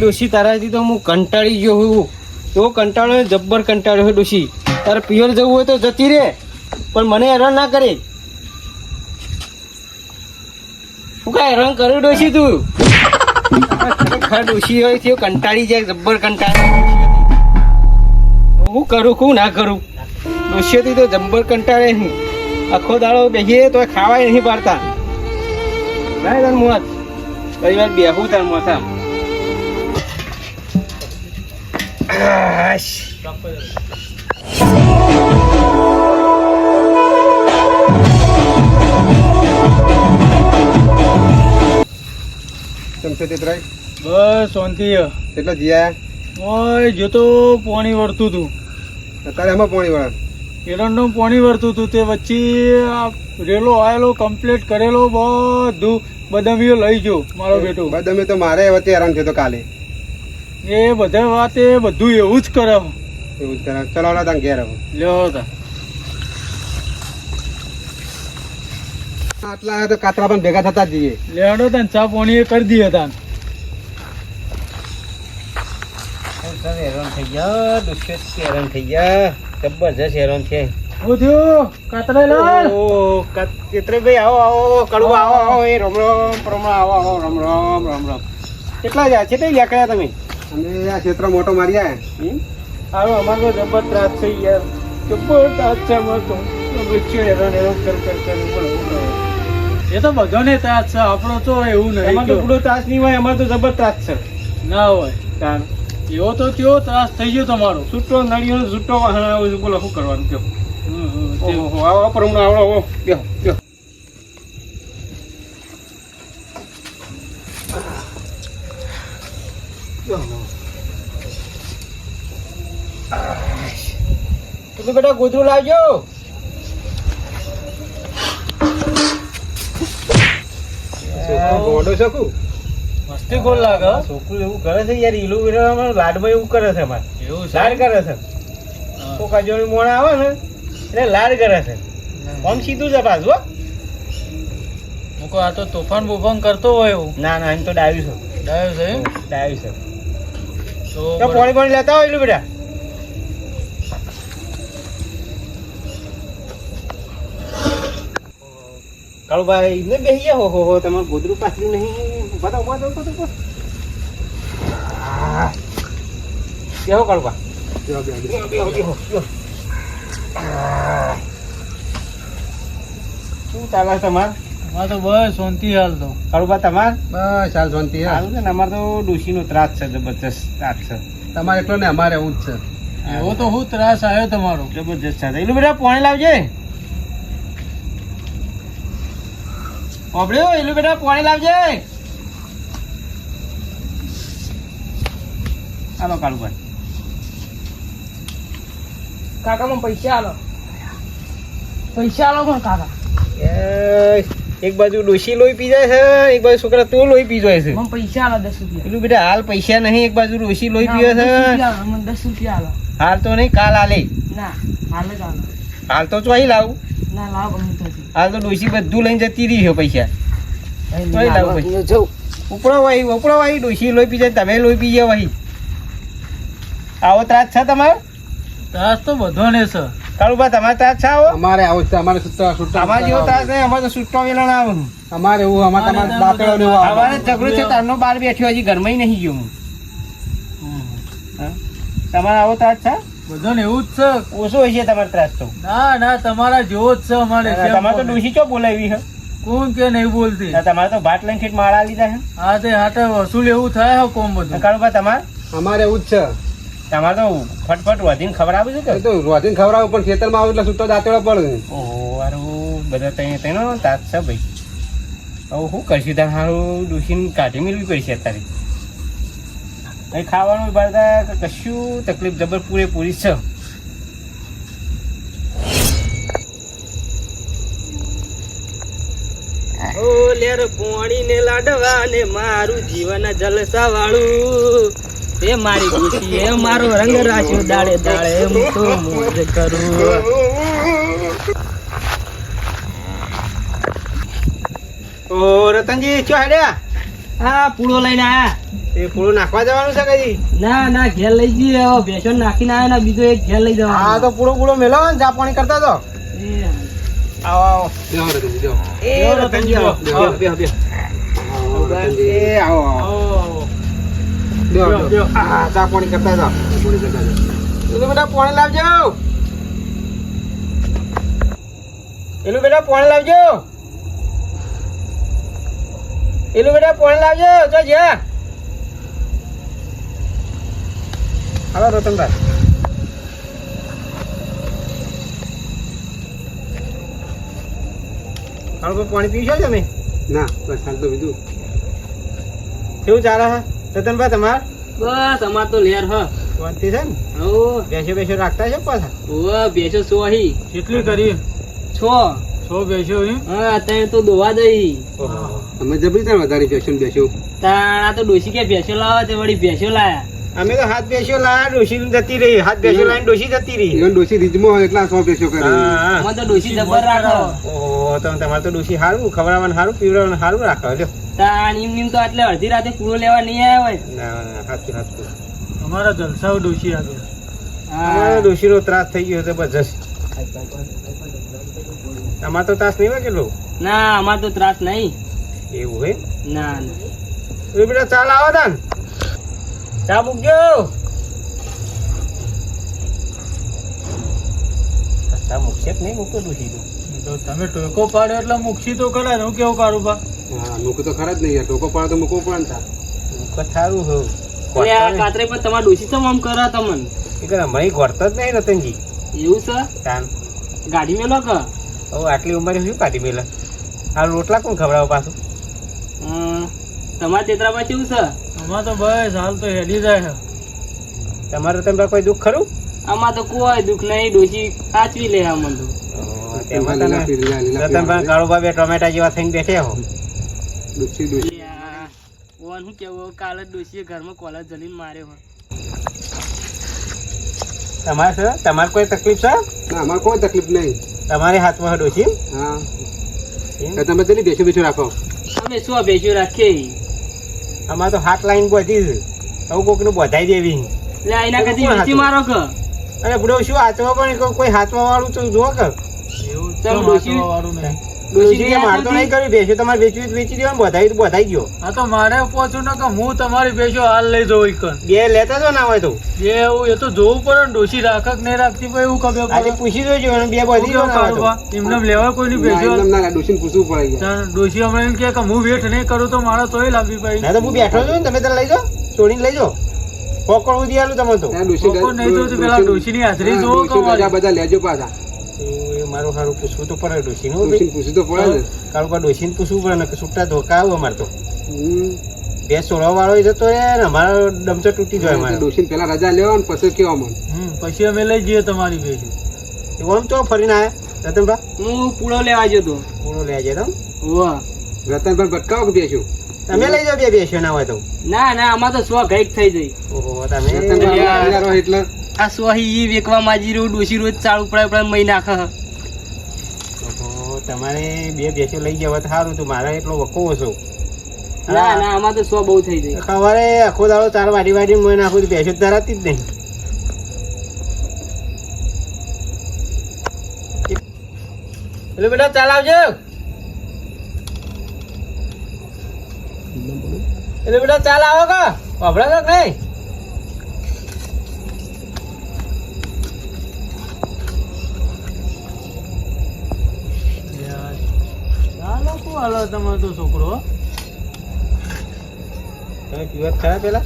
ડોશી તારાથી તો હું કંટાળી ગયો હું તો કંટાળો જબ્બર કંટાળ્યો છે ડોશી. તારે પિયર જવું હોય તો જતી રે, પણ મને હેરાન ના કરે. હું કાંઈ હેરાન કર્યું ડોશી તું? ખરેખર ડોશી હોય છે કંટાળી જાય, જબ્બર કંટાળે. હું કરું કું ના કરું? ડોશીઓથી તો જબ્બર કંટાળે નહીં આખો દાડો બેસીએ તો ખાવાય નહીં પાડતા. ના, તાર મોત. કઈ વાર બેહું તાર મોથા આશ. ચમચો તેતરાય બસ શાંતિ કેટલા જીયા? ઓય જો તો પાણી વળતું હતું અત્યારે એમાં પાણી વાળા? એરંડનું પાણી વળતું હતું તે વચ્ચે આ રેલો આવેલો કમ્પ્લીટ કરેલો બધું. બદામીઓ લઈ ગયો મારો બેટો. બદમી તો મારે હવે તે હેરાન થયો તો કાલે. એ બધા એ બધું એવું જ કરે. એવું જ કરે. ચલો તાન ઘેર લ્યો તા. આટલા તો કાતરા પણ ભેગા થતા જ જઈએ. લેડો તને ચા પાણી એ કરી દઈએ તાન. ખરેખર હેરાન થઈ ગયા. ડોશીઓથી હેરાન થઈ ગયા. જબરજસ્ત હેરાન છે. હું થયું? કાતરાલાલ ઓહ, કા- ભાઈ આવો આવો કડવા આવો આવો એ રમ રમ પ્રમા આવો આવો રમ રમ રમ રમ કેટલા જાય? છે તે લેકડ્યા તમે? અમે આ ક્ષેત્ર મોટો મારી આવ્યા હવે અમારો અમારે જબર ત્રાસ થઈ ગયા. જબર ત્રાસ છે અમારે તો. બચ્ચો હેરાન હેરાન કર કર કર. એ તો બધાને ત્રાસ છે આપણો તો એવું એમાં નહીં તો કયો. પૂરો ત્રાસ નહીં હોય એમાં તો જબર ત્રાસ છે. ના હોય. કારણ એવો તો કેવો ત્રાસ થઈ ગયો તમારો. છૂટો નળીઓ છૂટો વાહન આવ્યો છે બોલો શું કરવાનું કહો. હમ, હમ, તે- ઓહો આવો પરમણો આવડો આવો. કહો બેહો. તું બેટા ગોદરું લાવજો. મસ્તી ગોળ લાગે. છોકરું એવું કરે છે યાર ઈલું વિરામાં લાડમાં એવું કરે છે અમારે એવું લાડ કરે છે. કોકા જોડી મોણા આવે ને એટલે લાડ કરે છે. આમ સીધું છે પાછું હો. મૂકો આ તો તોફાન બોફાન કરતો હોય એવું. ના ના એમ તો ડાયું છે. ડાયો છે એમ? ડાયું છે. તો તો પાણી પાણી લેતા હોય એટલું બેટા. કાળુભાઈ ને ગયા હો હો હો તમારે ગોદરું પાછું નહીં બતાવો ઊભા થા, ઊભા થા, ઊભા થા. બેહો કાળુભા બેહો, બેહો, બેહો. બેહો, બેહો, બેહો, બેહો. શું ચાલે તમાર અમારે તો બસ શાંતિ હાલ તો કાળુભા તમારે બસ હાલ શાંતિ હાલ છે ને અમારે તો ડોશીનો ત્રાસ છે જબરજસ્ત ત્રાસ છે તમારે એટલો ને અમારે એવું જ છે એવો તો હું ત્રાસ આવ્યો તમારો જબરજસ્ત છે એલું બધા પાણી લાવજે ઓબળ્યો એલું બેટા પાણી લાવજે. હાલો કાળુભાઈ. કાકા મને પૈસા આલો. પૈસા આલો પણ કાકા. એ, એક બાજુ ડોશી લોહી પી જાય છે એક બાજુ છોકરા તું લોહી પી જાય છે. મને પૈસા આલો દસ રૂપિયા. પેલું બેટા હાલ પૈસા નહીં એક બાજુ ડોશી લોહી પીવે છે. મને દસ રૂપિયા આલો. હાલ તો નહીં કાલ આલે. ના હાલ જ આલો. હાલ તો ચોઈ લાવું. લાવ હાલ તો ડોસી બધું લઈને જતી રહી છે પૈસા. ભાઈ, લાવું પછી. ઉપડો વાઈ ઉપડો વાઈ ડોશી લોહી પી જાય તમે લોહી પી જાય વાહી આવો ત્રાસ છે તમારો? ત્રાસ તો બધોને છે. કાળુભા તમારે ત્રાસ છે આવો? અમારે આવો છે અમારે સુટ્ટા સુટ્ટા અમારે જેવો ત્રાસ નહીં અમારે તો સુટ્ટો વેલણ આવે અમારે એવું અમારે તમારે દાંતેડો ને એવું અમારે ઝઘડો છે તારનો બાર બેઠ્યો હજી ઘરમાં નહીં ગયો હું? તમારે આવો ત્રાસ છે? બધાને એવું જ છે. ઓછો હોય છે તમારે ત્રાસ તો. ના ના તમારા જેવો જ છે અમારે તમારે તો ડોશી ચો બોલાવી છે? કોણ કે નહીં બોલતી? તમારે તો ભાત લઈને ઠેઠ માળા લીધા છે. હા તે હાટે વસૂલ એવું થાય હો કોમ બધું. કાળુભા તમારે? અમારે એવું જ છે. તમારે તો ફટફટ વધીને ખબર આવે છે કે? તો રોજીને ખવડાવું પણ ખેતરમાં આવું એટલે સુટ્ટો દાંતેડો પડે. ઓહો હારું બધા તઈ તેનો તાત છે ભાઈ. હવે શું કરશું તાર સારું ડોશીને કાઢી મેળવી પડશે અત્યારે. અહીં ખાવાનું ભરતા કશું તકલીફ જબર પૂરેપૂરી છે. ઓ લેર લાડવા ને મારું જીવન જલસા વાળું તે મારી ખુશી એ મારો રંગ રાખ્યો દાડે દાડે હું તો મોજ કરું. ઓ રતનજી ચો હેડ્યા? હા પૂળો લઈને આયા. એ પૂળો નાખવા જવાનું છે કઈ? ના ના ઘેર લઈ જઈએ. હવે ભેંસો નાખીને આયા ને બીજો એક ઘેર લઈ હા જવાનો તો પૂળો પૂળો મેલો ને ચા પાણી કરતા તો. આવો આવો. બેહો રતનજી, બેહો. એ રતનજી બેહો. બેહો, બેહો, બેહો. આવો, રતનજી. એ આવો આવો. આવો, બેહો, બેહો. આ ચા પાણી કરતા તો બેટા પાણી લાવજો. પેલું બેટા પાણી લાવજો. એલું બેટા પાણી લાવજો જો જ્યાં. હાલો રતનભાઈ હાલો કોઈ પાણી પીશો તમે ના બસ હાલ તો બીજું. કેવું ચાલે હા? રતનભાઈ તમાર? બસ અમાર તો લેર હ. શાંતિ છે ને? હો. બેસો બેસો રાખતા છે પાછા? ઓ બેસો સો હી કેટલી કરી? છો. સો બેસો એમ? હા અત્યારે તો દોવા દઈ. અમે જબરી ત્યાં વધારે બેસો ને ત્યાં આ તો ડોશી કે ભેંસો લાવો તે વળી ભેંસો લાયા. અમે તો હાથ બેસ્યો લાયા ડોશી જતી રહી હાથ બેસ્યો લાઈને ડોશી જતી રહી. રીતમાં હોય એટલા સો બેસો કરે. હા, હા. અમે તો ડોશી જબર રાખો. ઓહો તો તમારે તો ડોશી સારું ખવડાવવાનું સારું પીવડાવવાનું સારું રાખો લ્યો. એમ નીમ તો આટલે અડધી રાતે પૂરો લેવા નહીં આવ્યા હોય. ના ના સાચું સાચું અમારા જલસાઓ ત્રાસ થઈ ગયો જબરજસ્ત અમારે તો ત્રાસ નહીં કેટલો ના અમાર તો ત્રાસ નહીં. એવું હે ના ના. બેટા ચાલ આવો તાન. ચા મૂકજો. ચા મૂકશે કે નહીં મૂકતો ડોશી તો તો તમે ટોકો પાડ્યો એટલે મૂકશી તો ખરા ને હું કેવું કાઢું બા? હા મૂકું તો ખરા જ નહીં ટોકો પાડો તો મૂકવું પડે ને તાર. મૂકત સારું હો. કાતરે પણ તમારા ડોસી તો આમ કરો તમને. એ કરે મય ગોળતો જ નહીં રતનજી. એવું છે? ગાડી મેલો કે? હવે આટલી ઉંમરે શું કાઢી મેલે? આ રોટલા કોણ ખવડાવો પાછું? હમ, તમારા તેતરામાં કેવું છે? અમાર તો બસ હાલ તો હેડી જાય છે. તમારે તમને કોઈ દુઃખ ખરું? આમાં તો કોઈ દુઃખ નહીં ડોસી સાચવી લે આમ તો. બે ટોમેટા જેવા થઈને બેઠ્યા હો. ઓન શું કેવું કાલે જ ડોશીએ ઘરમાં કોલર જલીને માર્યો તમારે છે? તમારે કોઈ તકલીફ છે? ના અમારે કોઈ તકલીફ નહીં. તમારે હાથમાં ડોશી હા. તમે તેની બેસો બેસો રાખો. અમે શું ભેંસ્યો રાખીએ. અમારે તો હાથ લાઈન બધી જ હવે કોકનું બધાઈ દેવી એટલે એના કદી કોણ મારો કે અરે બુડો શું હાથમાં પણ કોઈ- હાથમાં વાળું તો જો કે? એવું. વાળું નહીં. ડોશી કે નહીં કર્યું બેસ્યું તમારે વેચવી વેચી દેવાનું બધાઈ તો બધાઈ ગયો. આ તો મારે પહોંચું ને કે હું તમારી બેસો હાલ લઈ જવું ઈકન બે લેતા જો ના હોય તો. એ એવું એ તો જોવું પડે ને ડોશી રાખે નહીં રાખતી ભાઈ એવું ખબર પડે. પૂછી જોજો બે બધી કેવું જો ના હોય કારું તો. બા? એમને એમ કોઈની ના, ના ડોશીને પૂછવું પડે ડોશી હમણાં એમ કે હું વેઠ નહીં કરું તો મારે તોય લાંબી પડી ના તો હું બેઠો છું ને તમે તને લઈ જાઓ છોડીને લઈ જાઓ. પોકળ ઉધી આલું તમે તો. ડોશી નહીં જોતું, પેલા ડોશીની હાજરી જોવો બધા બધા લેજો પાછા. મારું સારું પૂછવું તો પડે ડોશી નું ડોશીને પૂછવું તો પડે કાળું કા ડોશીને પૂછવું પડે ને કે છૂટા ધોકા આવું અમારે તો બે સોળા વાળો જતો રહે ને અમારો ડમચો તૂટી જાય અમારે ડોશીને પેલા રજા લેવા ને પછી કેવા મન હમ પછી અમે લઈ જઈએ તમારી બે એવું આમ તો ફરીને આવ્યા રતનભા હું પૂળો લેવા જતો તો. લેવા જતો જાય વાહ રતનભાઈ ભટકાવો કે બેસ્યું તમે લઈ જાઓ બે બેસ્યો ના હોય તો. ના ના આમાં તો સ્વ ગઈક થઈ જઈ ઓહો તમે રતનભાઈ એટલે. આ સ્વહી ઈ વેકવા માજી રહ્યું ડોશી રોજ ચાલુ પડે પડે મહી નાખે તમારે બે ભેંસો લઈ જવા તો સારું તો મારે એટલો વખો ઓછો. ના ના આમાં તો સો બહુ થઈ જાય. સવારે આખો દાડો ચાર વાડી વાડી મને નાખું તો જ ધરાતી જ નહીં. એટલે બેટા ચાલ આવજો એટલે બેટા ચાલ આવો કા? વાપરા કે નહીં? હાલો તમારો તો છોકરો? તમે પીવા ખરા પેલા.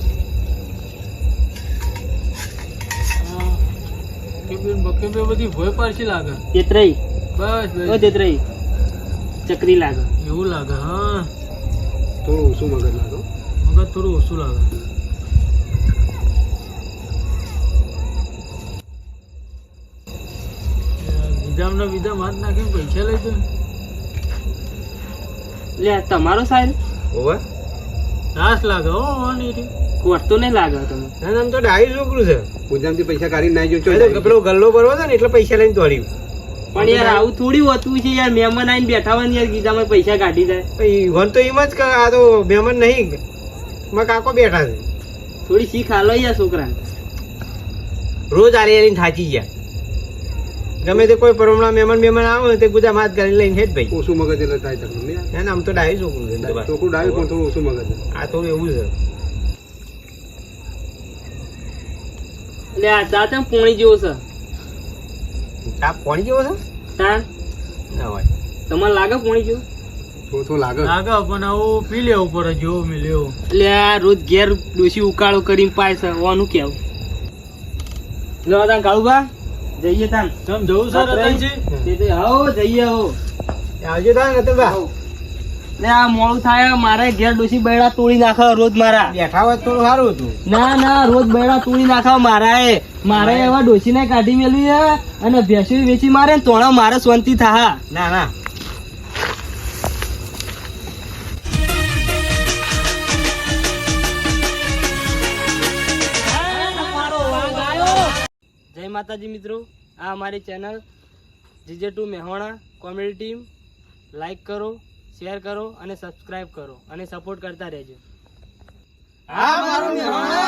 બકેબી બધી ભોય પાછી લાગે. તેતરઈ બસ ઓ ચકરી લાગે. એવું લાગે હા. થોડું ઓછું મગજ લાગો મગજ થોડું ઓછું લાગે. વિધામ ના વિધામ હાથ નાખીને પૈસા લઈ જાય. લે તમારો સાહેબ? ઓવા. રાસ લાગે હો ઓની કોટતો નહીં લાગે તમે ના આમ તો ડાઈ છોકરું છે. પૂજામથી પૈસા કાઢીને નાઈ જો પેલો ગલ્લો ભરવો છે ને એટલે પૈસા લઈને દોડ્યું. પણ યાર આવું થોડી હોતું છે યાર મહેમાન આવીને બેઠા હોય ને યાર ગીધામાં પૈસા કાઢી જાય. ઈવન તો એમ જ કે આ તો મહેમાન નહીં. મારા કાકો બેઠા છે. થોડી શીખ હાલો યાર છોકરા રોજ આલી આલીને થાચી ગયા. ગમે તે કોઈ પરમણા મહેમાન મહેમાન આવે ને તે ગુજા માથ કરી લઈને હેડ ભાઈ. ઓછું મગજ એટલે થાય તમને ના આમ તો ડાયું છોકરું છે. છોકરું ડાયું પણ થોડું ઓછું મગજ. આ થોડું એવું છે. એટલે આ ચા ચમ પોણી જેવો છે. ચા પોણી જેવો છે? ચા? ના હોય. તમને લાગે પોણી જેવો? થોડું થોડું લાગે. લાગે પણ આવું પી લેવું પડે જેવો મિલ્યો. એટલે આ રોજ ઘેર ડોશી ઉકાળો કરીને પાય છે ઓનું કેવું? લો તા કાળુબા જઈએ તાન. તમે જવું સર રતનજી? તે તે હો જઈએ હો. આવજો તા નતનભા. ને આ મોડું થાય મારે ઘેર ડોસી બૈડા તોડી નાખે રોજ મારા. બેઠા હોય થોડું સારું હતું. ના ના રોજ બૈડા તોડી નાખે મારા એ મારે? એવા ડોસી ને કાઢી મેળવી હે અને ભેંસી વેચી મારે ને તોણા મારે શાંતિ થા ના ના. માતાજી મિત્રો આ અમારી channel GJ two Mehona comedy team like કરો શેર કરો અને સબસ્ક્રાઈબ કરો અને સપોર્ટ કરતા રહેજો. હા મારું મેહોણા!